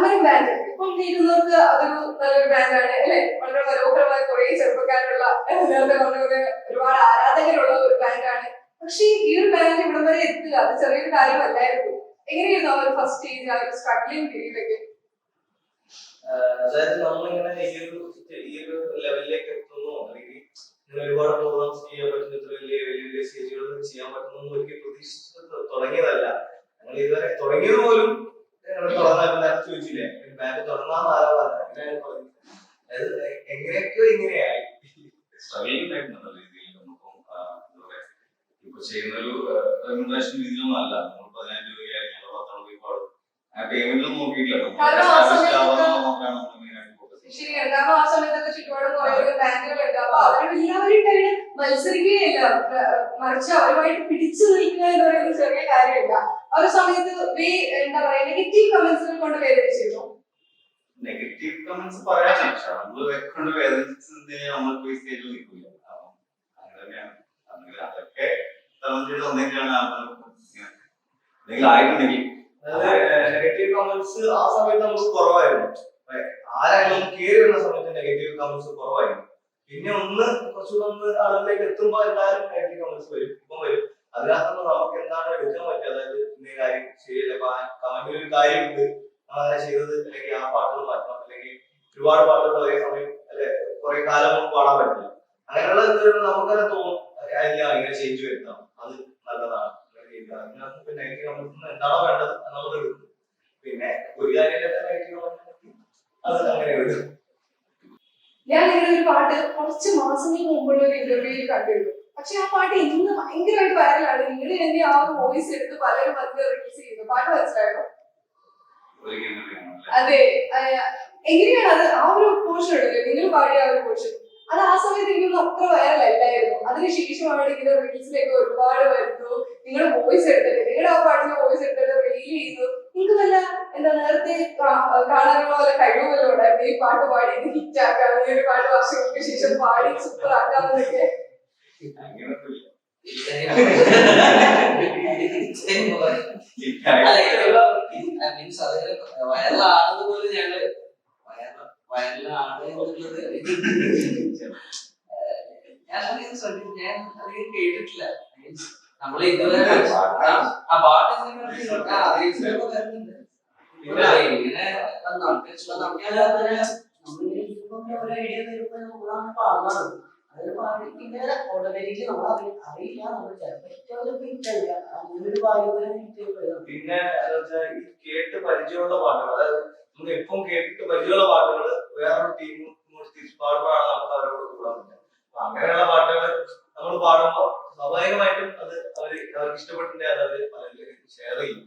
ആൽമരം bank ഇപ്പം ഇരുന്നൂർക്ക് അതൊരു നല്ലൊരു ബാങ്കാണ് അല്ലെ? വളരെ മനോഹരമായ കുറെ ചെറുപ്പക്കാരുള്ള നേരത്തെ ഒരുപാട് ആരാധകരുള്ള ഒരു ബ്രാൻഡാണ് പക്ഷെ ഈ ഒരു ബാങ്ക് ഇവിടം വരെ എത്തുക അത് ചെറിയൊരു കാര്യമല്ലായിരുന്നു. എങ്ങനെയായിരുന്നു ആ ഒരു ഫസ്റ്റ് സ്റ്റേജ് ആ ഒരു സ്ട്രഗ്ലിംഗ് പീരീഡൊക്കെ അതായത് നമ്മളിങ്ങനെ ഈ ഒരു ഈ ഒരു ലെവലിലേക്ക് എത്തുന്നു. അല്ലെങ്കിൽ ഇങ്ങനെ ഒരുപാട് പ്രോഗ്രാംസ് ചെയ്യാൻ പറ്റുന്ന ഇത്ര വലിയ വലിയ വലിയ സ്റ്റേജുകൾ ചെയ്യാൻ പറ്റുന്നു ഒരിക്കലും പ്രതീക്ഷിച്ചത് തുടങ്ങിയതല്ല. ഞങ്ങൾ ഇതുവരെ തുടങ്ങിയത് പോലും ഞങ്ങൾ തുടങ്ങാൻ നേരത്തെ ചോദിച്ചില്ലേ ഒരു ബാങ്ക് തുടങ്ങാൻ ആരാ പറഞ്ഞത് അങ്ങനെയാണ് പറഞ്ഞത് അതായത് എങ്ങനെയൊക്കെ ഇങ്ങനെയായി സ്ട്രഗിളിംഗ് ഉണ്ടായിരുന്നു നല്ല രീതിയിൽ നമുക്കും ആ, എന്താ പറയാ ഇപ്പൊ ചെയ്യുന്ന ഒരു റെമ്യൂണറേഷൻ രീതിയിലൊന്നും അല്ല നമ്മൾ പതിനായിരം രൂപയായി ഞങ്ങൾ പത്താം രൂപ പാടും ആ പേയ്മെന്റിലും നോക്കിയിട്ടില്ല നമ്മൾ കാരണം ആ established സമയത്ത് ആവാൻ നോക്കാണ് നമ്മൾ മെയിൻ ആയിട്ട് ഫോക്കസ് ചെയ്യുന്നത് ശരിയാണ് കാരണം ആ സമയത്തൊക്കെ ചുറ്റുപാടും കുറെ ബാങ്കുകളുണ്ട് അപ്പൊ അവരെല്ലാവരുമായിട്ട് മത്സരിക്കുകയല്ല. ഏഹ് മറിച്ച് അവരുമായിട്ട് പിടിച്ചു നിൽക്കുക എന്ന് പറയുന്ന ചെറിയ കാര്യമില്ല. ആ ഒരു സമയത്ത് വേ എന്താ പറയാ നെഗറ്റീവ് കമന്റ്സുകൾ കൊണ്ട് വേദനിച്ചിരുന്നു. നെഗറ്റീവ് കമന്റ്സ് പറയാൻ പക്ഷെ നമ്മൾ കൊണ്ട് വേദനിച്ച് കഴിഞ്ഞാൽ നമ്മൾ പോയി സ്റ്റേജിൽ നിൽക്കില്ല അപ്പം അങ്ങനെയാണ്. അങ്ങനെ അതൊക്കെ തരണം ചെയ്ത് ഇങ്ങനെ എന്തെങ്കിലും ആയിട്ടുണ്ടെങ്കിൽ നെഗറ്റീവ് കമന്റ്സ് ആ സമയത്ത് നമുക്ക് കുറവായിരുന്നു. ആരായാലും കയറി വരുന്ന സമയത്ത് നെഗറ്റീവ് കമന്റ്സ് കുറവായിരുന്നു? പിന്നെ ഒന്ന് കുറച്ചുകൂടെ ഒന്ന് ആളുകളിലേക്ക് എല്ലാവരും നെഗറ്റീവ് കമന്റ്സ് വരും. ഇപ്പം വരും. അതിനകത്തുനിന്ന് നമുക്ക് എന്താണ് എടുക്കാൻ പറ്റുക? അതായത് ഇന്ന കാര്യം ശരിയല്ല കമന്റിൽ ഒരു കാര്യമുണ്ട്. നമ്മളെ ചെയ്തത് അല്ലെങ്കിൽ ആ പാട്ടുകൾ മാറ്റണം. അല്ലെങ്കിൽ ഒരുപാട് പാട്ടുകൾ ഒരേ സമയം അല്ലെ? കുറെ കാലം കൊണ്ട് പാടാൻ പറ്റില്ല. അങ്ങനെയുള്ള നമുക്ക് തന്നെ. തോന്നും ഇങ്ങനെ ചേഞ്ച് വരുത്താം അത് നല്ലതാണ്. അതിനകത്ത് എന്താണോ വേണ്ടത് അത് നമ്മൾ എടുക്കും പിന്നെ ഒരു കാര്യം നെഗറ്റീവ് കമന്റ് അത് അങ്ങനെ വരും ഞാൻ നിങ്ങളുടെ ഒരു പാട്ട് കുറച്ച് മാസങ്ങൾക്ക് മുമ്പുള്ള ഒരു ഇന്റർവ്യൂവിൽ കണ്ടിരുന്നു. പക്ഷെ ആ പാട്ട് ഇന്ന് ഭയങ്കരമായിട്ട് വൈറലാണ് നിങ്ങൾ തന്നെ ആ വോയിസ് എടുത്ത് പലരും അതിൽ റിലീസ് ചെയ്യുന്നു. പാട്ട് മനസ്സിലായോ? അതെ. എങ്ങനെയാണ് അത്? ആ ഒരു പോർഷൻ ഉണ്ടല്ലോ. നിങ്ങൾ പാടിയ ആ ഒരു പോർഷൻ അത് ആ സമയത്ത് എനിക്കൊന്നും അത്ര വൈറൽ അല്ലായിരുന്നു. അതിനുശേഷമാണ് ഇങ്ങനെ റീൽസിലേക്ക് ഒരുപാട് വരുന്നു നിങ്ങൾ വോയിസ് എടുത്തിട്ട് നിങ്ങളുടെ ആ പാട്ടിന് വോയിസ് എടുത്തിട്ട് റീൽ ചെയ്തു നിങ്ങൾക്ക് വല്ല എന്താ നേരത്തെ കാണാനുള്ള പോലെ കഴിവുമല്ലോ ഉണ്ടായിരുന്നു ഈ പാട്ട് പാടി ഇത് ഹിറ്റ് ആക്കാം ഈ ഒരു പാട്ട് വർഷങ്ങൾക്ക് ശേഷം പാടി സൂപ്പർ ആക്കാമെന്നൊക്കെ മീൻസ് അത് ഞാൻ ശ്രദ്ധിച്ചു ഞാൻ അധികം കേട്ടിട്ടില്ല. നമ്മൾ ഇതുവരെ ആ പാട്ട് ഇങ്ങനെ പിന്നെ നമ്മൾ നമ്മൾ കേട്ട് പരിചയമുള്ള പാട്ടുകൾ അതായത് നമ്മൾ എപ്പം കേട്ടിട്ട് പരിചയമുള്ള പാട്ടുകൾ വേറൊരു ടീം തിരിച്ചു പാടുമ്പോഴാണ് നമുക്ക് അവരോട് കൂടാൻ പറ്റുക അപ്പൊ അങ്ങനെയുള്ള പാട്ടുകൾ നമ്മൾ പാടുമ്പോൾ സ്വാഭാവികമായിട്ടും അത് അവർ അവർക്ക് ഇഷ്ടപ്പെട്ടിട്ട് അത് അവർ പലരിലേക്ക് ഷെയർ ചെയ്യും.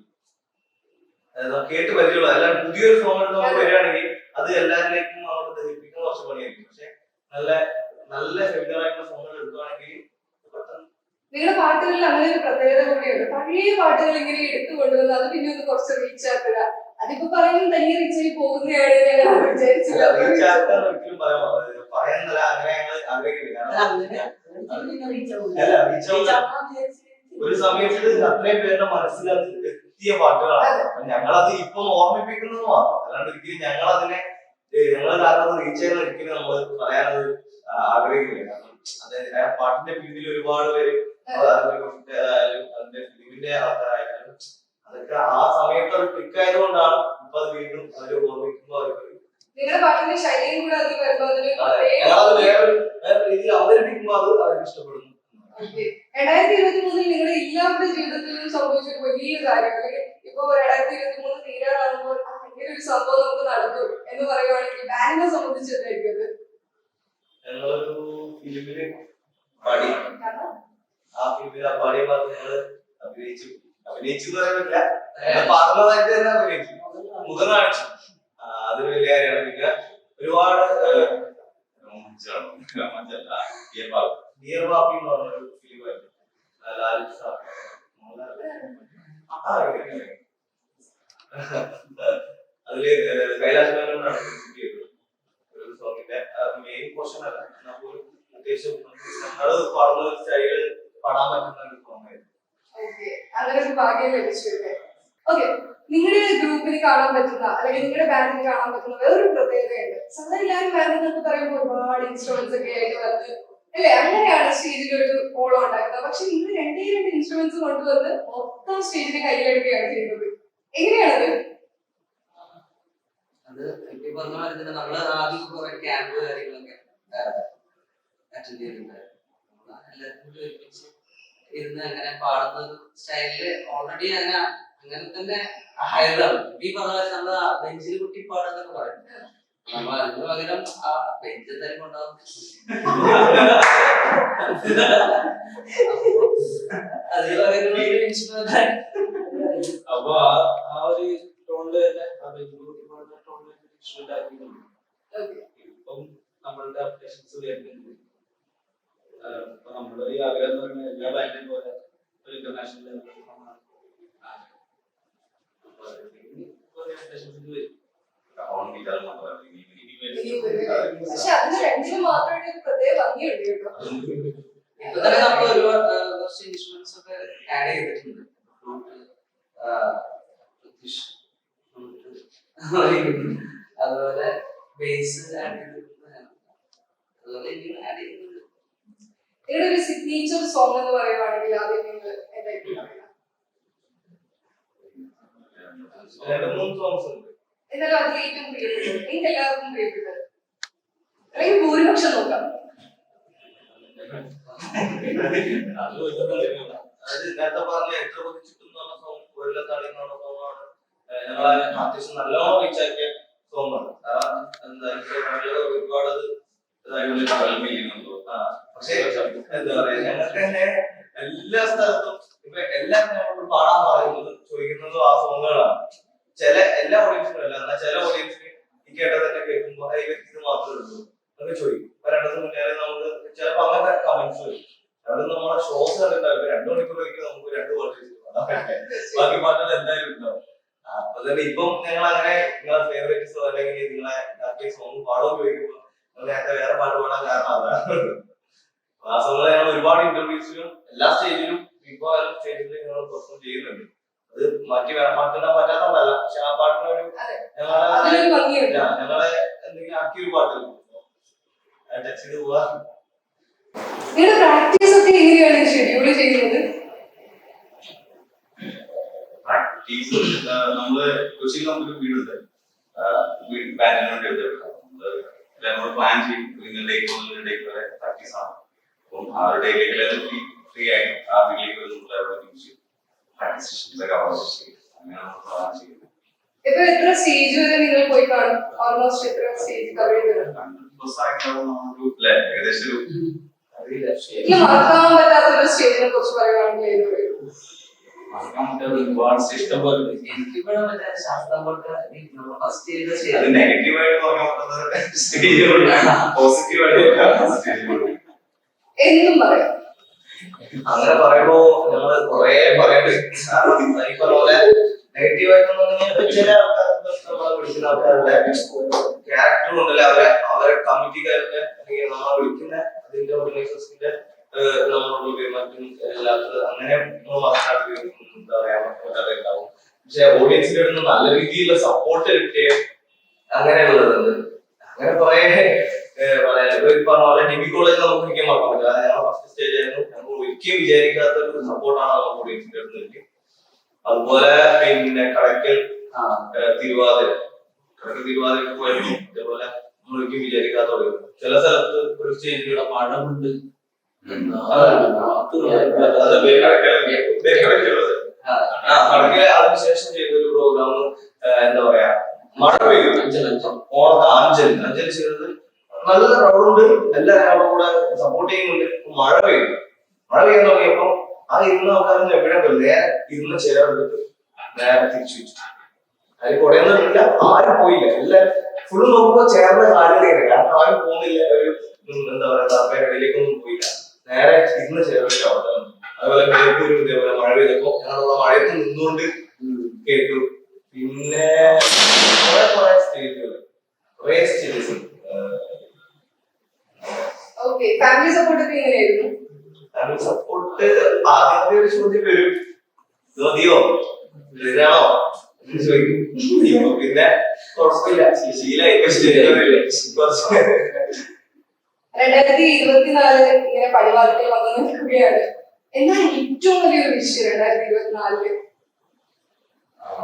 കേട്ട് പരിചയമുള്ള അല്ലാണ്ട് പുതിയൊരു ഫോൺ വരികയാണെങ്കിൽ അത് എല്ലാവരിലേക്കും നമുക്ക് ദഹിപ്പിക്കുന്ന കുറച്ച് പണിയായിരിക്കും. പക്ഷെ നല്ല നല്ല ഫെമിലർ ആയിട്ടുള്ള സോങ്ങുകൾ എടുക്കുകയാണെങ്കിൽ നിങ്ങളുടെ പാട്ടുകളിൽ അങ്ങനെ ഒരു പ്രത്യേകത കൂടിയുണ്ട്. പഴയ പാട്ടുകൾ ഇങ്ങനെ എടുത്തു കൊണ്ടുവന്ന് അത് പിന്നെ ഒന്ന് കുറച്ച് റീച്ച് ആക്കുക. അതിപ്പോ പറയുന്നത് തനിയെ റീച്ച് ആയി പോകുന്നതാണ് ഞാൻ വിചാരിച്ചില്ല പറയാൻ അങ്ങനെ ഞങ്ങൾ ആഗ്രഹിക്കുന്നില്ല ഒരു സമയത്ത് അത്രയും പേരുടെ മനസ്സിൽ അത് എത്തിയ പാട്ടുകളാണ്. ഞങ്ങളത് ഇപ്പം ഓർമ്മിപ്പിക്കുന്നത് മാത്രം. അല്ലാണ്ട് ഒരിക്കലും ഞങ്ങൾ അതിനെ ഞങ്ങൾ കാരണം റീച്ച് ചെയ്യുന്ന ഒരിക്കലും നമ്മൾ പറയാനത് ആഗ്രഹിക്കില്ല. കാരണം അത് ആ പാട്ടിന്റെ പിന്നിൽ ഒരുപാട് പേര് അതിന്റെ ഫിലിമിന്റെ ആൾക്കാരായാലും അതൊക്കെ ആ സമയത്ത് അത് ക്ലിക്ക് ആയതുകൊണ്ടാണ് ഇപ്പൊ അത് വീണ്ടും അവർ ഓർമ്മിക്കുമ്പോൾ അവർക്ക് അവതരിപ്പിക്കുമ്പോൾ അത്. അവർക്ക് ഇഷ്ടപ്പെടുന്നു. രണ്ടായിരത്തി ഇരുപത്തി മൂന്നിൽ നിങ്ങളുടെ എല്ലാവരുടെ ജീവിതത്തിലും സംഭവിച്ച ഒരു വലിയ കാര്യം അല്ലെങ്കിൽ ഇപ്പൊ രണ്ടായിരത്തി ഇരുപത്തി മൂന്ന് തീരാറാകുമ്പോൾ ആ, ഒരു സംഭവം നമുക്ക് നടന്നു എന്ന് പറയുവാണെങ്കിൽ ബാങ്കിനെ സംബന്ധിച്ച് എന്തായിരിക്കും? ഞങ്ങളൊരു ഫിലിമിൽ പാടി. ആ ഫിലിമിൽ ആ പാടിയ ഭാഗത്ത് ഞങ്ങൾ അഭിനയിച്ചു. അഭിനയിച്ചു എന്ന് പറയാൻ പറ്റില്ല. ഞങ്ങൾ പാടുന്നതായിട്ട് തന്നെ അഭിനയിച്ചു. മുഖം കാണിച്ചു. അതൊരു വലിയ കാര്യമാണ്. പിന്നെ ഒരുപാട് രോമാഞ്ചാണ്. രോമാഞ്ചല്ല. ഈ പാട്ട്. നിയർ വാപ്പി എന്ന് പറഞ്ഞൊരു ഫിലിമായിരുന്നു ലാൽ സാർ. അതിൽ ഒരു സോങ്ങിന്റെ മെയിൻ പോർഷൻ അല്ല. എന്നാൽ പോലും അത്യാവശ്യം ഞങ്ങൾ പാടുന്ന സ്റ്റൈൽ പാടാൻ പറ്റുന്ന ഒരു സോങ് ആയിരുന്നു. അങ്ങനെ ഒരു ഭാഗ്യം ലഭിച്ചു ഓക്കെ നിങ്ങളുടെ ഗ്രൂപ്പിൽ കാണാൻ പറ്റുന്ന അല്ലെങ്കിൽ നിങ്ങളുടെ ബാൻഡിന് കാണാൻ പറ്റുന്ന വേറൊരു പ്രത്യേകതയുണ്ട്. സാധാരണ എല്ലാവരും ബാൻഡ് എന്നൊക്കെ പറയുമ്പോൾ ഒരുപാട് ഇൻസ്ട്രുമെന്റ്സ് ഒക്കെ ആയിട്ട് വന്ന് അല്ലേ? അങ്ങനെയാണ് സ്റ്റേജിൽ ഒരു ഓളം ഉണ്ടാക്കുന്നത്. പക്ഷെ നിങ്ങൾ രണ്ടേ രണ്ട് ഇൻസ്ട്രുമെന്റ്സ് കൊണ്ടുവന്ന് മൊത്തം സ്റ്റേജിന് കയ്യിലെടുക്കുകയാണ് ചെയ്യുന്നത്. എങ്ങനെയാണത്? അത് നമ്മൾ ആദ്യം കുറെ ക്യാമ്പ് കാര്യങ്ങളൊക്കെ അറ്റൻഡ് ചെയ്തിട്ടുണ്ടായിരുന്നു എല്ലാവരും ഇരുന്ന് അങ്ങനെ പാടുന്ന സ്റ്റൈലിൽ ഓൾറെഡി അങ്ങനെ അങ്ങനെ തന്നെ ആയതാണ്. ഈ പറഞ്ഞ നമ്മൾ ബെഞ്ചിൽ കുട്ടി പാടുന്നൊക്കെ പറയും. നമ്മൾ അതിന് പകരം ആ ബെഞ്ച് തന്നെ കൊണ്ടാവും അതിന് പകരം അപ്പൊ ആ ഒരു ടോണിൽ തന്നെ ആ ബെഞ്ചുകൂട്ടി പാടുന്ന ടോണിൽ ഇൻസ്ട്രുമെന്റ് ആക്കിയിട്ടുണ്ട്. ഇപ്പം നമ്മളുടെ അപ്ഡേഷൻസ് വരുന്നുണ്ട്. ഈ ആഗ്രഹം എന്ന് പറയുന്നത് എല്ലാ ബാൻഡിനും പോലെ ഒരു ഇന്റർനാഷണൽ ലെവലിൽ അപ്പൊ അതിന് കുറെ അപ്ഡേഷൻസ് വരും ഓൺ ഗിറ്റാർ മാത്രമല്ല ഇനി ഇനി ഇനി ഒരു- പക്ഷെ അതിന് രണ്ടിനും മാത്രമായിട്ട് ഒരു പ്രത്യേക ഭംഗിയുണ്ട് കേട്ടോ. ഇപ്പൊ തന്നെ നമ്മൾ കുറച്ച് ഇൻസ്ട്രുമെന്റ്സ് ഒക്കെ ആഡ് ചെയ്തിട്ടുണ്ട്. അതുപോലെ ബേസ് ആഡ് ചെയ്തിട്ടുണ്ട്. അതുപോലെ ഇനിയും ആഡ് ചെയ്യുന്നുണ്ട് നിങ്ങളുടെ ഒരു സിഗ്നേച്ചർ സോങ് എന്ന് പറയുവാണെങ്കിൽ ആദ്യം നിങ്ങൾ എന്തായിരിക്കും പറയുക? രണ്ട് മൂന്ന് സോങ്സ് ഉണ്ട്. എന്നാലും അതിൽ ഏറ്റവും പ്രിയപ്പെട്ടത് നിങ്ങൾക്ക് എല്ലാവർക്കും പ്രിയപ്പെട്ടത്. അല്ലെങ്കിൽ ഭൂരിപക്ഷം നോക്കാം. അത് അതായത് നേരത്തെ പറഞ്ഞ എത്ര പതിച്ചിട്ടും എന്ന് പറഞ്ഞ സോങ് എന്ന് പറഞ്ഞ സോങ്ങാണ് ഞങ്ങളെ അത്യാവശ്യം നല്ലോണം റീച്ച് ആക്കിയ സോങ്ങാണ് കാരണം എന്താ ഒരുപാട് അത് പക്ഷേ എന്താ പറയാ ഞങ്ങൾക്ക് തന്നെ എല്ലാ സ്ഥലത്തും ഇപ്പൊ എല്ലാവരും പാടാൻ പറയുന്നത് ചോദിക്കുന്നതും ആ സോങ്ങുകളാണ്. ചില എല്ലാ ഓഡിയൻസിനും അല്ല എന്നാൽ ചില ഓഡിയൻസിന് ഈ കേട്ടത് തന്നെ ഈ വ്യക്തി മാത്രമേ ഉള്ളൂ എന്നൊക്കെ ചോദിക്കും. രണ്ടു ദിവസം മുന്നേ നമുക്ക് ചിലപ്പോ അങ്ങനത്തെ കമന്റ്സ് വരും. അവിടെ നമ്മുടെ ഷോസ് കണ്ടിട്ടുണ്ടാവും രണ്ടു മണിക്കൂർ ഒരിക്കലും നമുക്ക് രണ്ട് പാട്ട്. ബാക്കി പാട്ടുകൾ എന്തായാലും ഉണ്ടാവും. അപ്പൊ തന്നെ ഇപ്പം ഞങ്ങൾ അങ്ങനെ നിങ്ങളെ ഫേവറേറ്റ്സോ അല്ലെങ്കിൽ നിങ്ങളെ സോങ് പാടോ ചോദിക്കുമ്പോ നിങ്ങൾ നേരത്തെ വേറെ പാട്ട് പാടാൻ കാരണം അതാണ് ആ സോങ് ഞങ്ങൾ ഒരുപാട് ഇന്റർവ്യൂസിലും എല്ലാ സ്റ്റേജിലും ഇപ്പൊ സ്റ്റേജിലും ഞങ്ങൾ പെർഫോം ചെയ്യുന്നുണ്ട് അത് മാറ്റി വേറെ പാട്ടിടാൻ പറ്റാത്തതല്ല പക്ഷെ ആ പാട്ടിന് ഒരു അതെ. ഞങ്ങളെ എന്തെങ്കിലും ആക്കിയ ഒരു പാട്ട് ടച്ച് ചെയ്ത് പോവാ. നിങ്ങളുടെ പ്രാക്ടീസ് ഒക്കെ എങ്ങനെയാണ് ഷെഡ്യൂൾ ചെയ്യുന്നത്? പ്രാക്ടീസ് നമ്മൾ കൊച്ചിയിൽ നമുക്കൊരു വീടുണ്ട്. വേണ്ടി എടുത്തെടുക്കാം നമ്മൾ പ്ലാൻ ചെയ്യും. ഇന്ന ഡേക്ക് മുതൽ ഡേക്ക് വരെ പ്രാക്ടീസ് ആണ്. അപ്പം ആ ഒരു ഡേയിലേക്ക് ഫ്രീ ആയിട്ട് ആ വീട്ടിലേക്ക് പ്രാക്ടീസ് ചെയ്യും. അങ്ങനെ നമ്മൾ പ്ലാൻ ചെയ്യുന്നത്. ഇപ്പൊ എത്ര സ്റ്റേജ് വരെ നിങ്ങൾ പോയി കാണും? ഓൾമോസ്റ്റ് എത്ര സ്റ്റേജ് കവർ അങ്ങനെ പറയുമ്പോ ഞങ്ങൾ കൊറേ പറയണ്ട് പറഞ്ഞ നെഗറ്റീവ് ആയിട്ടൊന്നും ചില ആൾക്കാർക്ക് നമ്മളെ വിളിക്കുന്ന ആൾക്കാരുടെ ക്യാരക്ടർ ഉണ്ടല്ലോ? അവരെ അവരെ കമ്മിറ്റിക്കാരുടെ അല്ലെങ്കിൽ നമ്മളെ വിളിക്കുന്ന അതിന്റെ ഓർഗനൈസേഴ്സിന്റെ നമ്മളോട് പെരുമാറ്റം എല്ലാത്തത് അങ്ങനെ മനസ്സിലാക്കി എന്താ പറയാ പറ്റാതെ ഉണ്ടാവും. പക്ഷെ ഓഡിയൻസിന്റെ അടുത്ത് നല്ല രീതിയിലുള്ള സപ്പോർട്ട് കിട്ടിയ അങ്ങനെയുള്ളതുണ്ട്. അങ്ങനെ കുറെ പറഞ്ഞ പോലെ ഡിഗ്രി കോളേജ് നമുക്ക് ഒരിക്കലും മറക്കാൻ പറ്റില്ല. ഞങ്ങൾ ഫസ്റ്റ് സ്റ്റേജ് ആയിരുന്നു. നമ്മൾ ഒരിക്കലും വിചാരിക്കാത്ത ഒരു സപ്പോർട്ടാണ് നമുക്ക് ഓഡിയൻസിന്റെ അടുത്ത് കിട്ടിയത്. അതുപോലെ പിന്നെ കടക്കൽ തിരുവാതിര. കടക്കൽ തിരുവാതിരക്ക് പോയിരുന്നു ഇതേപോലെ നമ്മളൊക്കെ വിചാരിക്കാൻ തുടങ്ങി. ചില സ്ഥലത്ത് ഒരു സ്റ്റേജിലുള്ള പണമുണ്ട് മഴമുണ്ട് കടക്കൽ അതിനുശേഷം ചെയ്തൊരു പ്രോഗ്രാം എന്താ പറയാ മഴ പെയ്യും. ഓണ അഞ്ചൽ. അഞ്ചൽ ചെയ്തത് നല്ല റൗണ്ട് എല്ലാവരും അവിടെ കൂടെ സപ്പോർട്ട് ചെയ്യുന്നുണ്ട്. മഴ പെയ്തു മഴ പെയ്യാൻ തുടങ്ങിയപ്പോ ആ ഇരുന്ന ആൾക്കാരൊന്നും എവിടെ പോയി നേരെ ഇരുന്ന് ചേർന്നിട്ട് നേരെ തിരിച്ചു വെച്ചു. അതിൽ കുടയൊന്നുമില്ല ആരും പോയില്ല. എല്ലാരും ഫുൾ നോക്കുമ്പോ ചേർന്ന കാലുകളാണ് കാരണം ആരും പോകുന്നില്ല. ഒരു എന്താ പറയാ താപ്പേരടിയിലേക്കൊന്നും പോയില്ല. നേരെ ഇന്ന് ചേർന്നിട്ട് നിന്ന്. അതുപോലെ ബേപ്പൂരും ഇതേപോലെ മഴ പെയ്തപ്പോ ഞങ്ങളുള്ള മഴയത്ത് നിന്നുകൊണ്ട് കേട്ടു പിന്നെ കുറെ കുറെ സ്റ്റേജുകൾ കുറെ സ്റ്റേജസ് ഓക്കെ ഫാമിലി സപ്പോർട്ട് ഒക്കെ എങ്ങനെയായിരുന്നു സപ്പോർട്ട് ആദ്യത്തെ ഒരു ചോദ്യം വരും ഇത് മതിയോ ഇതിനാണോ എന്ന് ചോദിക്കും ഇപ്പൊ പിന്നെ കുഴപ്പമില്ല ശീലായി രണ്ടായിരത്തി ഇരുപത്തിനാല് ഇങ്ങനെ പരിപാടികൾ വന്നു നിൽക്കുകയാണ്. എന്നാൽ ഏറ്റവും വലിയൊരു വിഷയം രണ്ടായിരത്തി ഇരുപത്തിനാലിൽ?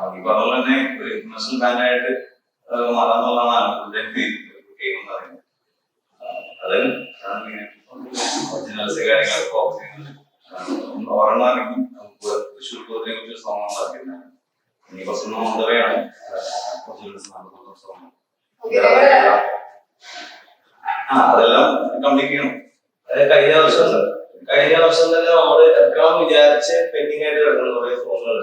ഈ പറഞ്ഞ പോലെ തന്നെ ഒരു ഇന്റർനാഷണൽ ബാൻഡായിട്ട് മാറാന്നുള്ളതാണ് എനിക്ക് ഗെയിം എന്ന് പറയുന്നത്. ആ, അത് ഒറിജിനൽസ് കാര്യങ്ങൾ ഫോക്കസ് നമുക്ക് തൃശ്ശൂർ പൂരത്തിനെ കുറിച്ച് പറയുന്നത് ഇനി കുറച്ചൊന്നും മുതലെയാണ് ഒറിജിനൽസ് നടക്കുന്ന സോങ് ഓക്കെ ഞങ്ങളുടെ ആ അതെല്ലാം കംപ്ലീറ്റ് ചെയ്യണം. അതായത് കഴിഞ്ഞ വർഷം കഴിഞ്ഞ വർഷം തന്നെ നമ്മൾ ഇറക്കണം വിചാരിച്ച് പെൻഡിങ് ആയിട്ട് കിടക്കുന്ന കുറെ ഫോണുകൾ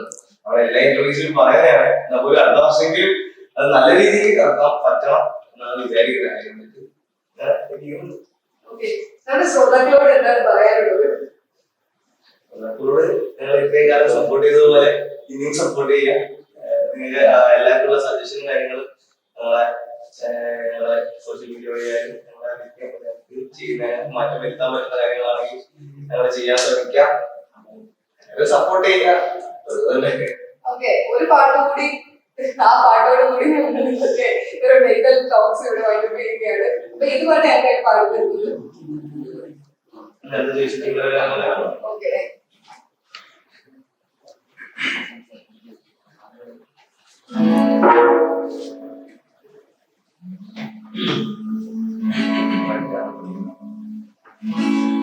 അവിടെ എല്ലാ ഇന്റർവ്യൂസിലും പറയാനാണ് നമുക്ക് അടുത്ത വർഷമെങ്കിലും അത് നല്ല രീതിയിൽ കിടക്കാൻ പറ്റണം എന്നാണ് വിചാരിക്കുന്നത്. അതിനെ പറ്റി ഞാൻ ഇരിക്കുന്നു. ഓക്കെ. നമ്മുടെ ശ്രോതാക്കളോട് എന്താണ് പറയാനുള്ളത്? അപ്പോഴോട് ഞങ്ങൾ ഇത്രയും കാലം സപ്പോർട്ട് ചെയ്തതുപോലെ ഇനിയും സപ്പോർട്ട് ചെയ്യാം നിങ്ങൾക്ക് എല്ലാവർക്കുള്ള സജഷനും കാര്യങ്ങളും ഞങ്ങളെ സോഷ്യൽ മീഡിയ വഴിയായാലും ചെയ്യുന്ന മാറ്റം വരുത്താൻ പറ്റുന്ന കാര്യങ്ങളാണെങ്കിൽ ഞങ്ങൾ ചെയ്യാൻ ശ്രമിക്കാം സപ്പോർട്ട് ചെയ്യുക. ഒരു പാട്ട് കൂടി ആ പാട്ടോട് കൂടി ഒരു മെഡിക്കൽ ടോക്സ് ഇവിടെ വൈകിട്ട് ചെയ്യുകയാണ്. അപ്പൊ ഏത് പാട്ട് ഞങ്ങൾക്ക് പാടി തരുന്നത് നേരത്തെ ചോദിച്ചിട്ടുള്ള ഓക്കെ. Thank you.